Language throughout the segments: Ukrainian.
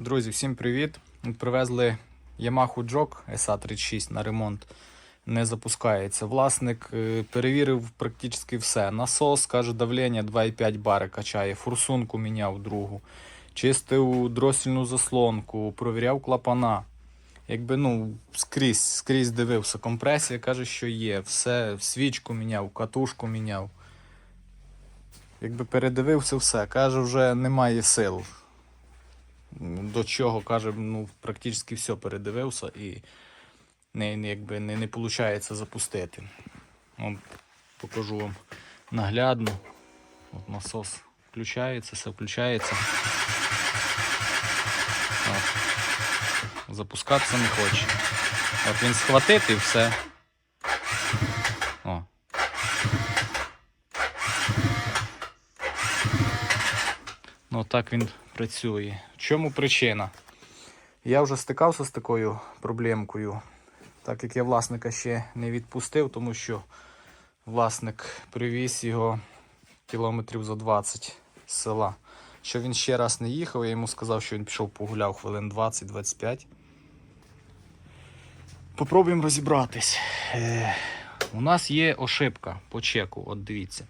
Друзі, всім привіт! Привезли Yamaha Jog SA36 на ремонт. Не запускається. Власник е, перевірив практично все. Насос, каже, давлення 2,5 бари качає, форсунку міняв другу, чистив дросільну заслонку, провіряв клапана. Якби ну, скрізь, скрізь дивився. Компресія каже, що є. Все, свічку міняв, катушку міняв. Якби передивився все. Каже, вже немає сил до чого каже, ну, практично все передивився і не, якби, не, не виходить запустити. От, покажу вам наглядно. От насос включається, все включається. От. Запускатися не хоче. От він схватить і все. О. Ну так він працює. В чому причина? Я вже стикався з такою проблемкою, так як я власника ще не відпустив, тому що власник привіз його кілометрів за 20 з села. Що він ще раз не їхав, я йому сказав, що він пішов погуляв хвилин 20-25. Попробуємо розібратись. Е, у нас є ошибка по чеку, от дивіться.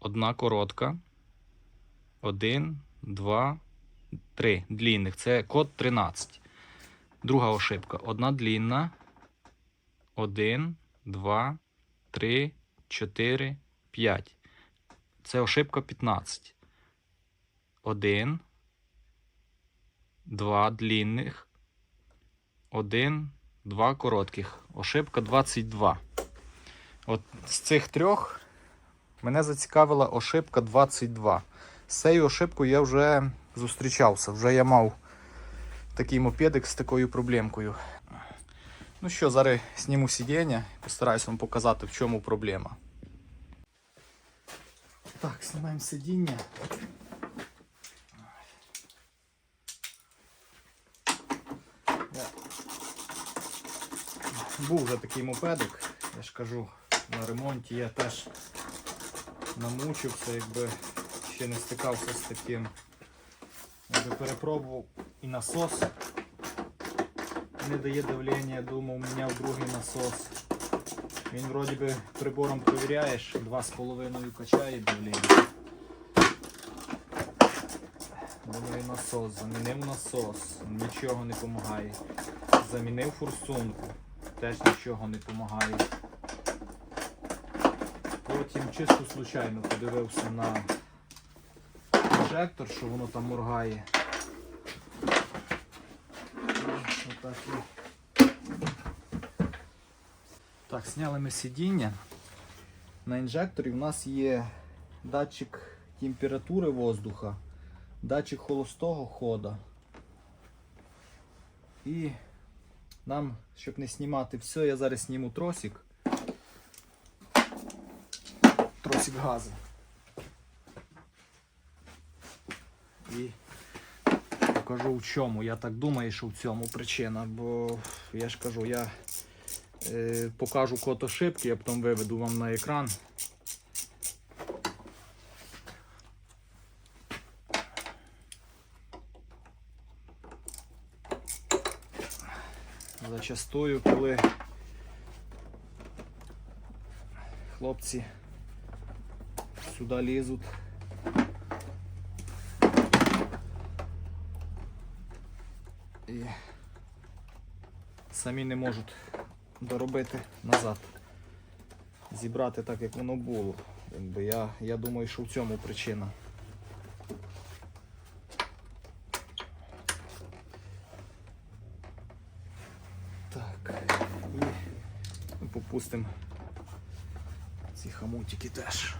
Одна коротка. Один, два, три. Длінних. Це код 13. Друга ошибка. Одна длінна. Один, два, три, чотири, п'ять. Це ошибка 15. Один. Два длінних. Один, два коротких. Ошибка 22. От з цих трьох мене зацікавила ошибка 22. З цією ошибкою я вже зустрічався. Вже я мав такий мопедик з такою проблемкою. Ну що, зараз зніму сидіння, постараюсь вам показати, в чому проблема. Так, знімаємо сидіння. Був вже такий мопедик, я ж кажу, на ремонті я теж намучився, якби ще не стикався з таким. Якби перепробував і насос. Не дає давлення, думав, міняв другий насос. Він вроді би прибором перевіряєш, 2,5 качає давлення. Думаю, насос, замінив насос, нічого не допомагає. Замінив форсунку, теж нічого не допомагає. Потім чисто случайно подивився на інжектор, що воно там моргає. Отак і. Так, зняли ми сидіння. На інжекторі у нас є датчик температури воздуха, датчик холостого ходу. І нам, щоб не знімати все, я зараз зніму тросик. Тросик газу. І покажу в чому. Я так думаю, що в цьому причина, бо я ж кажу, я е, покажу код ошибки, я потім виведу вам на екран. Зачастую, коли хлопці сюди лізуть. І самі не можуть доробити назад. Зібрати так, як воно було. Я, я думаю, що в цьому причина. Так. І попустимо ці хамутики теж.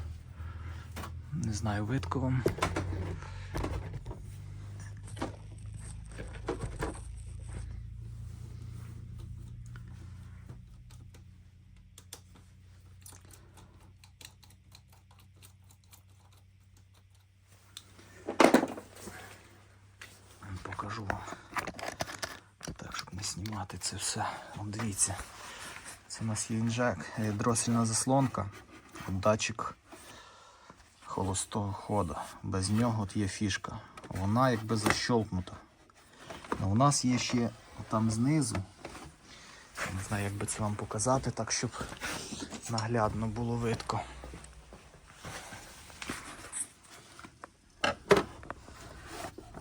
Не знаю, видко вам. Покажу вам. Так, щоб не знімати це все. Вон дивіться. Це у нас є інжек, е, дросільна заслонка, датчик холостого хода. Без нього от є фішка. Вона якби защолкнута. Ну, у нас є ще там знизу. Не знаю, як би це вам показати, так щоб наглядно було видко.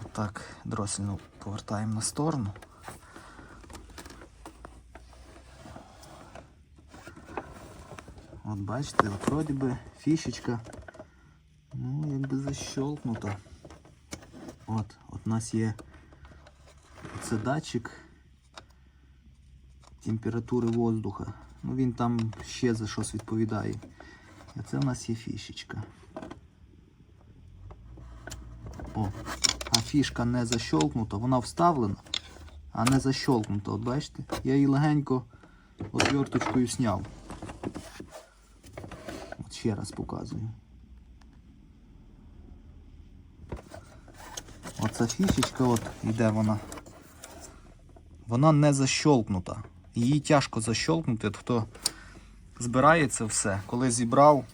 Отак, дросільну повертаємо на сторону. От бачите, от вроді би фішечка, ну, якби защолкнута. От, от у нас є це датчик температури воздуха. Ну він там ще за щось відповідає. А це в нас є фішечка. О, а фішка не защолкнута, вона вставлена, а не защолкнута. От бачите? Я її легенько отверточкою сняв. Ще раз показую. Оця фішечка, от іде вона. Вона не защолкнута. Її тяжко защолкнути. От Хто збирає це все, коли зібрав,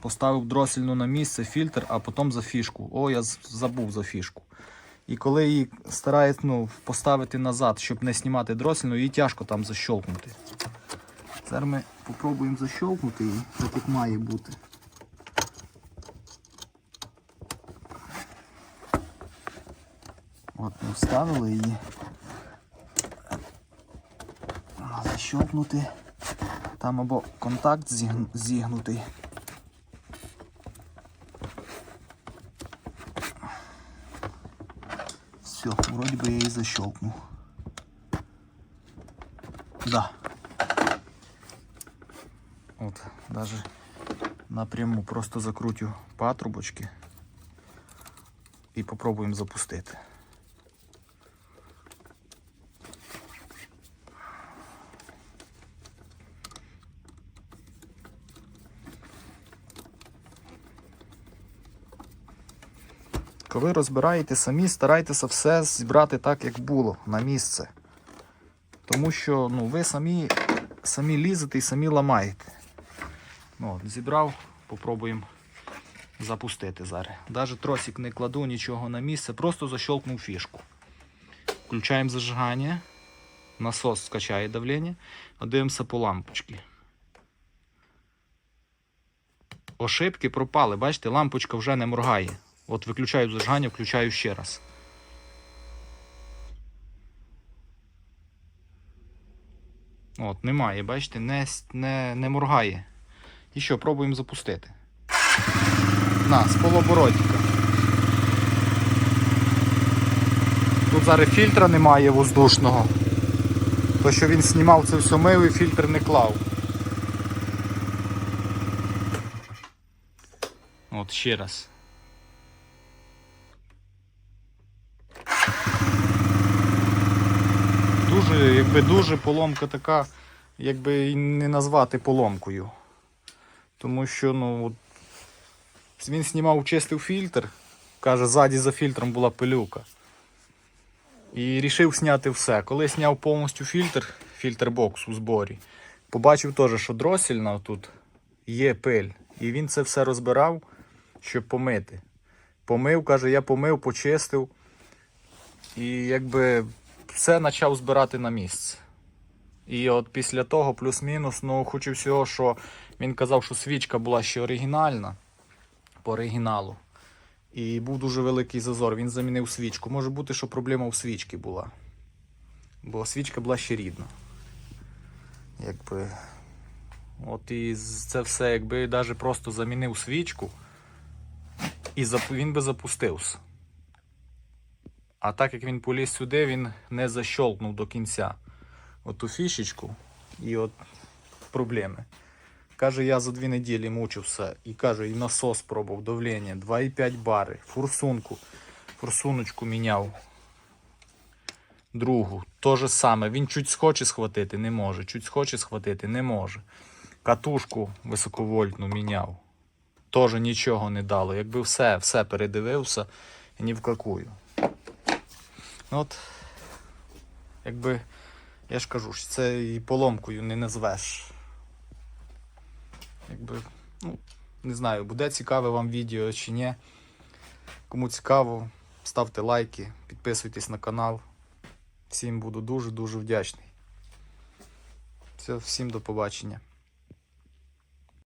поставив дросільну на місце, фільтр, а потім за фішку. О, я забув за фішку. І коли її старають ну, поставити назад, щоб не знімати дросільну, її тяжко там защолкнути. Зараз ми спробуємо защолкнути її, так як має бути. От ми вставили її. Вона защолкнути. Там або контакт зігн- зігнутий. Все, вроді би я її защелкнув. Да. От, даже напряму просто закрутю патрубочки і попробуємо запустити. Коли розбираєте самі, старайтеся все зібрати так, як було на місце. Тому що ну, ви самі, самі лізете і самі ламаєте. Ну, от, зібрав, попробуємо запустити зараз. Навіть тросик не кладу нічого на місце, просто защелкнув фішку. Включаємо зажигання. Насос скачає давлення. Дивимося по лампочці. Ошибки пропали. Бачите, лампочка вже не моргає. От виключаю зажигання, включаю ще раз. От, немає, бачите, не, не, не моргає. І що, пробуємо запустити. На, з полоборотика. Тут зараз фільтра немає воздушного. То, що він знімав це все мив і фільтр не клав. От ще раз. Дуже, якби дуже поломка така, якби і не назвати поломкою. Тому що, ну, от, він знімав, чистив фільтр, каже, ззаді за фільтром була пилюка. І рішив зняти все. Коли зняв повністю фільтр, фільтр бокс у зборі, побачив теж, що дросільна тут є пиль. І він це все розбирав, щоб помити. Помив, каже, я помив, почистив. І якби все почав збирати на місце. І от після того, плюс-мінус, ну, хочу всього, що він казав, що свічка була ще оригінальна по оригіналу. І був дуже великий зазор. Він замінив свічку. Може бути, що проблема у свічки була. Бо свічка була ще рідна. Якби. От і це все, якби навіть просто замінив свічку, і він би запустився. А так як він поліз сюди, він не защолкнув до кінця оту фішечку і от проблеми. Каже, я за дві неділі мучився і каже, і насос пробував, давлення, 2,5 бари, форсунку, форсуночку міняв. Другу. То же саме. Він чуть схоче схватити, не може. Чуть схоче схватити, не може. Катушку високовольтну міняв. Теж нічого не дало. Якби все, все передивився, ні в какую. Ну От, якби, я ж кажу, це і поломкою не назвеш. Якби, ну, Не знаю, буде цікаве вам відео чи ні. Кому цікаво, ставте лайки, підписуйтесь на канал. Всім буду дуже-дуже вдячний. Все, всім до побачення.